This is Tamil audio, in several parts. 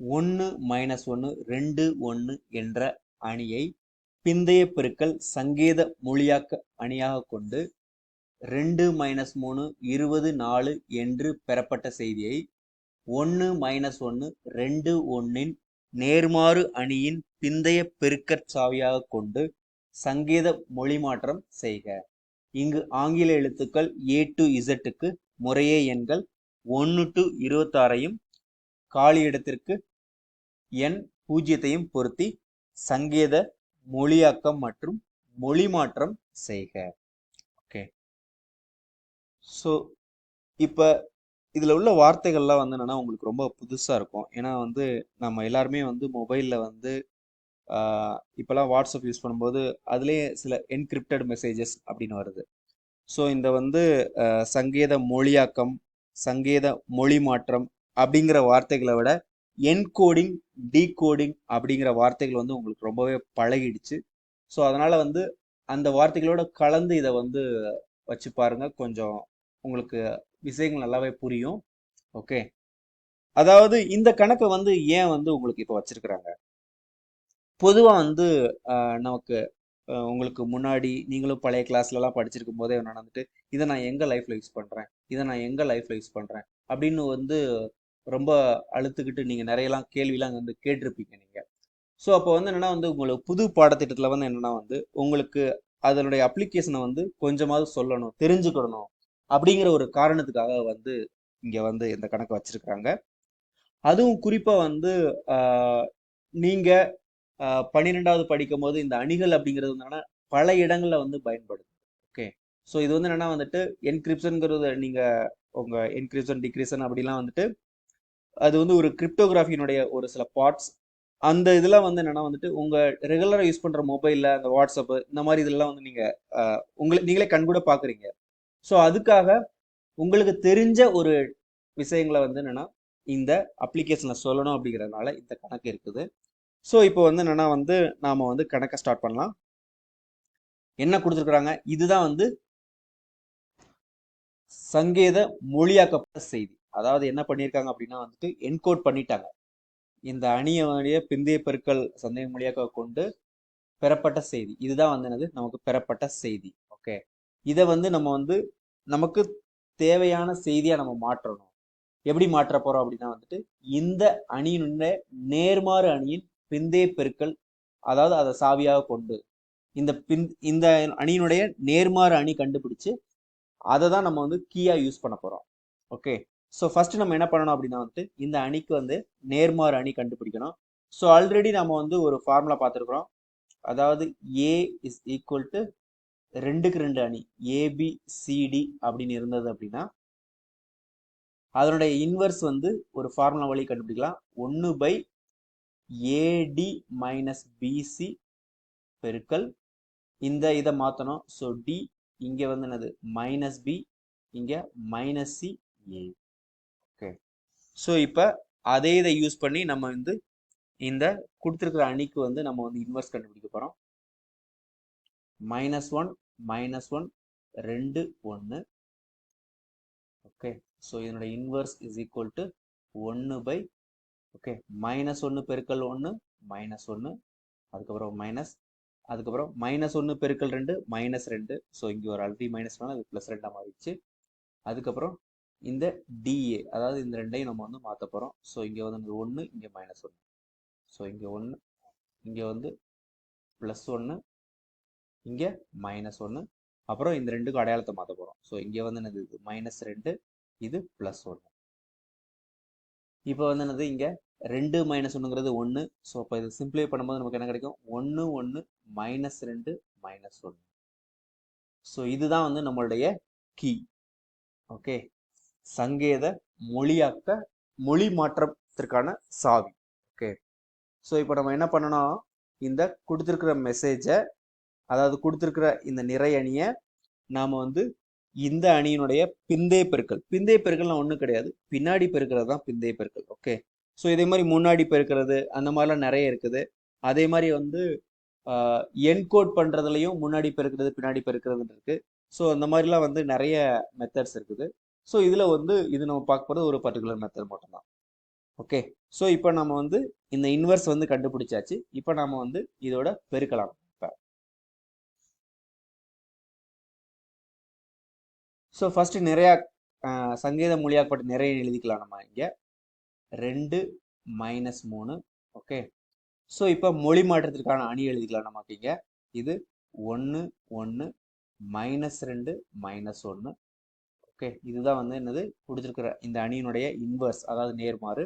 ஒன்று மைனஸ் ஒன்று ரெண்டு ஒன்று என்ற அணியை பிந்தைய பெருக்கல் சங்கேத மொழியாக்க அணியாக கொண்டு ரெண்டு மைனஸ் மூணு இருபது நாலு என்று பெறப்பட்ட செய்தியை ஒன்று மைனஸ் ஒன்று ரெண்டு ஒன்றின் நேர்மாறு அணியின் பிந்தைய பெருக்கற் சாவியாக கொண்டு சங்கேத மொழி மாற்றம் செய்க. இங்கு ஆங்கில எழுத்துக்கள் ஏ டு இசட்டுக்கு முறையே எண்கள் ஒன்று டு இருபத்தாறையும் காலி இடத்திற்கு எண் பூஜ்ஜியத்தையும் பொருத்தி சங்கேத மொழியாக்கம் மற்றும் மொழி மாற்றம் செய்க. ஓகே ஸோ இப்போ இதில் உள்ள வார்த்தைகள்லாம் வந்து என்னென்னா உங்களுக்கு ரொம்ப புதுசாக இருக்கும். ஏன்னா வந்து நம்ம எல்லாருமே வந்து மொபைலில் வந்து இப்போலாம் வாட்ஸ்அப் யூஸ் பண்ணும்போது அதுலேயே சில என்கிரிப்டட் மெசேஜஸ் அப்படின்னு வருது. ஸோ இந்த வந்து சங்கேத மொழியாக்கம் சங்கேத மொழி மாற்றம் அப்படிங்கிற வார்த்தைகளை விட என்கோடிங் டீகோடிங் அப்படிங்கிற வார்த்தைகள் வந்து உங்களுக்கு ரொம்பவே பழகிடுச்சு. ஸோ அதனால் வந்து அந்த வார்த்தைகளோட கலந்து இதை வந்து வச்சு பாருங்க. கொஞ்சம் உங்களுக்கு விஷயங்கள் நல்லாவே புரியும். ஓகே அதாவது இந்த கணக்கை வந்து ஏன் வந்து உங்களுக்கு இப்போ வச்சிருக்கிறாங்க? பொதுவாக வந்து ஆஹ், நமக்கு உங்களுக்கு முன்னாடி நீங்களும் பழைய கிளாஸ்லலாம் படிச்சிருக்கும் போதே நடந்துட்டு இதை நான் எங்கே லைஃப்பில் யூஸ் பண்ணுறேன் இதை நான் எங்கே லைஃப்பில் யூஸ் பண்ணுறேன் அப்படின்னு வந்து ரொம்ப அழுத்துக்கிட்டு நீங்கள் நிறையலாம் கேள்விலாம் வந்து கேட்டிருப்பீங்க நீங்கள் ஸோ அப்போ வந்து என்னென்னா வந்து உங்களுக்கு புது பாடத்திட்டத்தில் வந்து என்னென்னா வந்து உங்களுக்கு அதனுடைய அப்ளிகேஷனை வந்து கொஞ்சமாவது சொல்லணும் தெரிஞ்சுக்கிடணும் அப்படிங்கிற ஒரு காரணத்துக்காக வந்து இங்கே வந்து இந்த கணக்கை வச்சிருக்கிறாங்க. அதுவும் குறிப்பாக வந்து நீங்கள் பன்னிரெண்டாவது படிக்கும் போது இந்த அணிகள் அப்படிங்கிறது வந்து பல இடங்களில் வந்து பயன்படுது. ஓகே ஸோ இது வந்து என்னன்னா வந்துட்டு என்கிரிப்ஷனுங்கிறது நீங்கள் உங்க என்கிரிப்ஷன் டிக்ரிப்ஷன் அப்படிலாம் வந்துட்டு அது வந்து ஒரு கிரிப்டோகிராஃபியினுடைய ஒரு சில பார்ட்ஸ் அந்த இதெல்லாம் வந்து என்னன்னா வந்துட்டு உங்க ரெகுலராக யூஸ் பண்ற மொபைல்ல அந்த வாட்ஸ்அப் இந்த மாதிரி இதெல்லாம் வந்து நீங்க ஆஹ், உங்களை நீங்களே கண்கூட பாக்குறீங்க. ஸோ அதுக்காக உங்களுக்கு தெரிஞ்ச ஒரு விஷயங்களை வந்து என்னன்னா இந்த அப்ளிகேஷனில் சொல்லணும் அப்படிங்கிறதுனால இந்த கணக்கு இருக்குது. ஸோ இப்போ வந்து என்னன்னா வந்து நாம வந்து கணக்கை ஸ்டார்ட் பண்ணலாம். என்ன கொடுத்துருக்குறாங்க? இதுதான் வந்து சங்கேத மொழியாக்கப்பட்ட செய்தி. அதாவது என்ன பண்ணியிருக்காங்க அப்படின்னா வந்துட்டு என்கோட் பண்ணிட்டாங்க. இந்த அணியனுடைய பிந்தைய பெருக்கள் சந்தேக மொழியாக கொண்டு பெறப்பட்ட செய்தி. இதுதான் வந்து என்னது? நமக்கு பெறப்பட்ட செய்தி. ஓகே இதை வந்து நம்ம வந்து நமக்கு தேவையான செய்தியாக நம்ம மாற்றணும். எப்படி மாற்ற போறோம் அப்படின்னா வந்துட்டு இந்த அணியினுடைய நேர்மாறு அணியின் பிந்தைய பெருக்கள் அதாவது அதை சாவியாக கொண்டு இந்த பின் இந்த அணியினுடைய நேர்மாறு அணி கண்டுபிடிச்சு அதை தான் நம்ம வந்து கீயா யூஸ் பண்ண போறோம். ஓகே ஸோ ஃபர்ஸ்ட் நம்ம என்ன பண்ணணும் அப்படின்னா வந்துட்டு இந்த அணிக்கு வந்து நேர்மாறு அணி கண்டுபிடிக்கணும். ஸோ ஆல்ரெடி நம்ம வந்து ஒரு ஃபார்முலா பார்த்துருக்குறோம். அதாவது ஏ இஸ் ஈக்குவல் டு ரெண்டுக்கு ரெண்டு அணி ஏபிசிடி அப்படின்னு இருந்தது அப்படின்னா அதனுடைய இன்வர்ஸ் வந்து ஒரு ஃபார்முலா வழி கண்டுபிடிக்கலாம். ஒன்று பை ஏடி மைனஸ் பிசி பெருக்கல். இந்த இதை மாற்றணும் ஸோ டி இங்கே வந்து என்னது? மைனஸ் பி இங்கே மைனஸ் சி ஏ ஸோ இப்போ அதே இதை யூஸ் பண்ணி நம்ம வந்து இந்த கொடுத்துருக்குற அணிக்கு வந்து நம்ம வந்து இன்வெஸ்ட் கண்டுபிடிக்க போகிறோம் மைனஸ் ஒன் மைனஸ் ஒன் ரெண்டு ஒன்று ஓகே ஸோ இதனுடைய இன்வெர்ஸ் இஸ் ஈக்குவல் டு ஒன்று பை ஓகே மைனஸ் ஒன்று பெருக்கல் ஒன்று மைனஸ் ஒன்று அதுக்கப்புறம் மைனஸ் அதுக்கப்புறம் மைனஸ் ஒன்று பெருக்கல் ரெண்டு மைனஸ் ரெண்டு. ஸோ இங்கே ஒரு ஆல்ரெடி மைனஸ்னால அது ப்ளஸ் ரெண்டாக மாறிடுச்சு. அதுக்கப்புறம் இந்த டிஏ அதாவது இந்த ரெண்டையும் நம்ம வந்து மாற்ற போகிறோம் ஸோ இங்கே வந்து ஒன்று இங்கே மைனஸ் ஒன்று ஸோ இங்கே ஒன்று இங்கே வந்து ப்ளஸ் ஒன்று இங்கே மைனஸ் ஒன்று அப்புறம் இந்த ரெண்டுக்கும் அடையாளத்தை மாற்ற போகிறோம் ஸோ இங்கே வந்து என்னது இது? மைனஸ் ரெண்டு இது ப்ளஸ் ஒன்று இப்போ வந்து என்னது? இங்கே ரெண்டு மைனஸ் ஒன்றுங்கிறது ஒன்று ஸோ அப்போ இது சிம்பிளை பண்ணும்போது நமக்கு என்ன கிடைக்கும்? ஒன்று ஒன்று மைனஸ் ரெண்டு மைனஸ் ஒன்று ஸோ இதுதான் வந்து நம்மளுடைய கீ ஓகே சங்கேத மொழியாக்க மொழி மாற்றத்திற்கான சாவி. ஓகே ஸோ இப்போ நம்ம என்ன பண்ணணும் இந்த கொடுத்துருக்கிற மெசேஜை அதாவது கொடுத்துருக்கிற இந்த நிறை அணியை நாம் வந்து இந்த அணியினுடைய பிந்தைய பெருக்கல். பிந்தைய பெருக்கள்லாம் ஒன்றும் கிடையாது. பின்னாடி பெருக்கிறது தான் பிந்தைய பெருக்கல். ஓகே ஸோ இதே மாதிரி முன்னாடி பெருக்கிறது அந்த மாதிரிலாம் நிறைய இருக்குது. அதே மாதிரி வந்து என்கோட் பண்ணுறதுலையும் முன்னாடி பெருக்கிறது பின்னாடி பெருக்கிறதுன்னு இருக்குது ஸோ அந்த மாதிரிலாம் வந்து நிறைய மெத்தட்ஸ் இருக்குது. ஸோ இதில் வந்து இது நம்ம பார்க்க போகிறது ஒரு பர்டிகுலர் மெத்தட் மட்டும்தான். ஓகே ஸோ இப்போ நம்ம வந்து இந்த இன்வெர்ஸ் வந்து கண்டுபிடிச்சாச்சு. இப்போ நம்ம வந்து இதோட பெருக்கலாம். இப்போ. ஸோ ஃபஸ்ட்டு நிறையா சங்கீத மொழியாக்கப்பட்ட நிறைய எழுதிக்கலாம் நம்ம இங்கே. ரெண்டு மைனஸ் மூணு. ஓகே ஸோ இப்போ மொழி மாற்றத்திற்கான அணி எழுதிக்கலாம் நமக்கு இங்கே. இது ஒன்று ஒன்று மைனஸ் ரெண்டு மைனஸ் ஒன்று ஓகே இதுதான் வந்து என்னது? கொடுத்துருக்குற இந்த அணியினுடைய இன்வர்ஸ் அதாவது நேர்மாறு.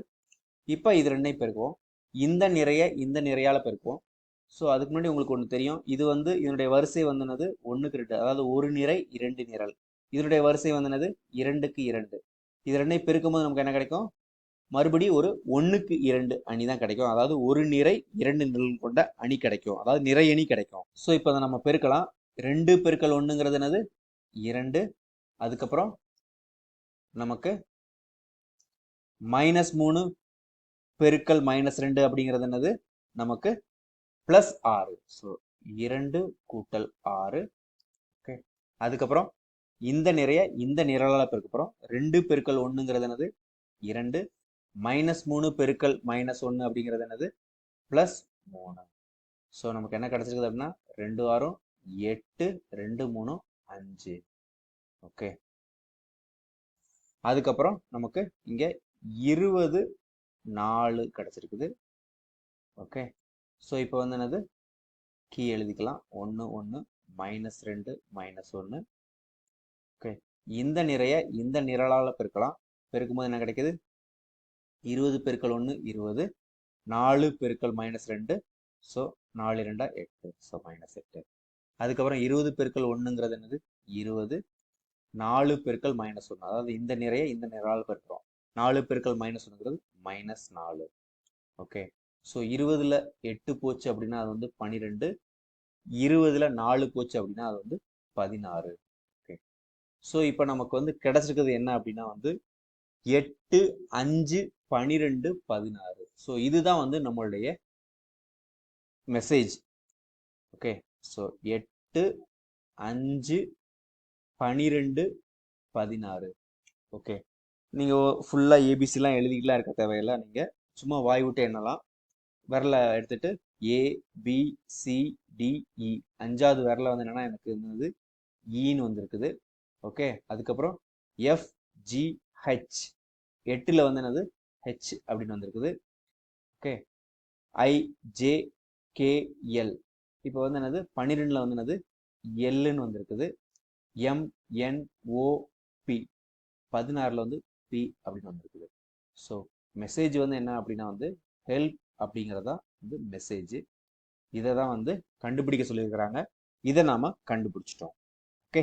இப்போ இது ரெண்டையும் பெருக்குவோம். இந்த நிறைய இந்த நிறையால பெருக்குவோம். ஸோ அதுக்கு முன்னாடி உங்களுக்கு ஒன்று தெரியும். இது வந்து இதனுடைய வரிசை வந்து என்னது? ஒன்றுக்கு ரெண்டு அதாவது ஒரு நிறை இரண்டு நிரல். இதனுடைய வரிசை வந்து இரண்டுக்கு இரண்டு. இது ரெண்டையும் பெருக்கும்போது நமக்கு என்ன கிடைக்கும்? மறுபடியும் ஒரு ஒன்றுக்கு இரண்டு அணி தான் கிடைக்கும். அதாவது ஒரு நிறை இரண்டு நிரல் கொண்ட அணி கிடைக்கும். அதாவது நிறை அணி கிடைக்கும். ஸோ இப்போ அதை நம்ம பெருக்கலாம். ரெண்டு பெருக்கல் ஒன்றுங்கிறது என்னது? இரண்டு. அதுக்கப்புறம் நமக்கு மைனஸ் மூணு பெருக்கல் மைனஸ் ரெண்டு அப்படிங்கிறது என்னது? நமக்கு ப்ளஸ் ஆறு. ஸோ இரண்டு கூட்டல் ஆறு. ஓகே அதுக்கப்புறம் இந்த நிறைய இந்த நிரலால் பெருக்கப்புறம் ரெண்டு பெருக்கல் ஒன்றுங்கிறது என்னது? இரண்டு. மைனஸ் மூணு பெருக்கல் மைனஸ் ஒன்று அப்படிங்கிறது என்னது? ப்ளஸ் மூணு. ஸோ நமக்கு என்ன கிடச்சிருக்குது அப்படின்னா ரெண்டு ஆறும் எட்டு ரெண்டு மூணு அஞ்சு. ஓகே அதுக்கப்புறம் நமக்கு இங்கே இருபது நாலு கிடச்சிருக்குது. ஓகே ஸோ இப்போ வந்து என்னது? கீ எழுதிக்கலாம். ஒன்று ஒன்று மைனஸ் ரெண்டு மைனஸ் ஒன்று ஓகே இந்த நிறைய இந்த நிரலால் பெருக்கலாம். பெருக்கும்போது என்ன கிடைக்கிது? இருபது பெருக்கள் ஒன்று இருபது. நாலு பெருக்கள் மைனஸ் ரெண்டு. ஸோ நாலு ரெண்டா எட்டு. ஸோ மைனஸ் எட்டு. அதுக்கப்புறம் இருபது பெருக்கள் ஒன்றுங்கிறது என்னது? இருபது. நாலு பெருக்கள் மைனஸ் ஒன்று அதாவது இந்த நிறைய இந்த நிறால் பெருக்கிறோம். நாலு பெருக்கள் மைனஸ் ஒன்றுங்கிறது மைனஸ் நாலு. ஓகே ஸோ இருபதுல எட்டு போச்சு அப்படின்னா அது வந்து பன்னிரெண்டு இருபதுல நாலு போச்சு அப்படின்னா அது வந்து பதினாறு. ஓகே ஸோ இப்போ நமக்கு வந்து கிடைச்சிருக்கிறது என்ன அப்படின்னா வந்து எட்டு அஞ்சு பனிரெண்டு பதினாறு. ஸோ இதுதான் வந்து நம்மளுடைய மெசேஜ் ஓகே ஸோ எட்டு அஞ்சு பனிரெண்டு பதினாறு. ஓகே. நீங்கள் ஃபுல்லாக ஏபிசிலாம் எழுதிக்கலாம் இருக்க தேவையில்லை நீங்கள் சும்மா வாய் விட்டு எண்ணலாம். விரல எடுத்துட்டு ஏ பி சி டிஇ அஞ்சாவது விரல வந்து என்னென்னா எனக்கு இருந்தது ஈன்னு வந்திருக்குது. ஓகே. அதுக்கப்புறம் எஃப் ஜி ஹெச் எட்டில் வந்து என்னது? ஹெச் அப்படின்னு வந்திருக்குது. Okay. I J K L இப்போ வந்து என்னது? பன்னிரெண்டில் வந்து என்னது? எல்லுன்னு வந்திருக்குது. எம் என் பதினாறில் வந்து பி அப்படின்னு வந்திருக்குது. ஸோ மெசேஜ் வந்து என்ன அப்படின்னா வந்து ஹெல்ப் அப்படிங்கிறதா வந்து மெசேஜ் இதை தான் வந்து கண்டுபிடிக்க சொல்லியிருக்கிறாங்க. இதை நாம் கண்டுபிடிச்சிட்டோம். ஓகே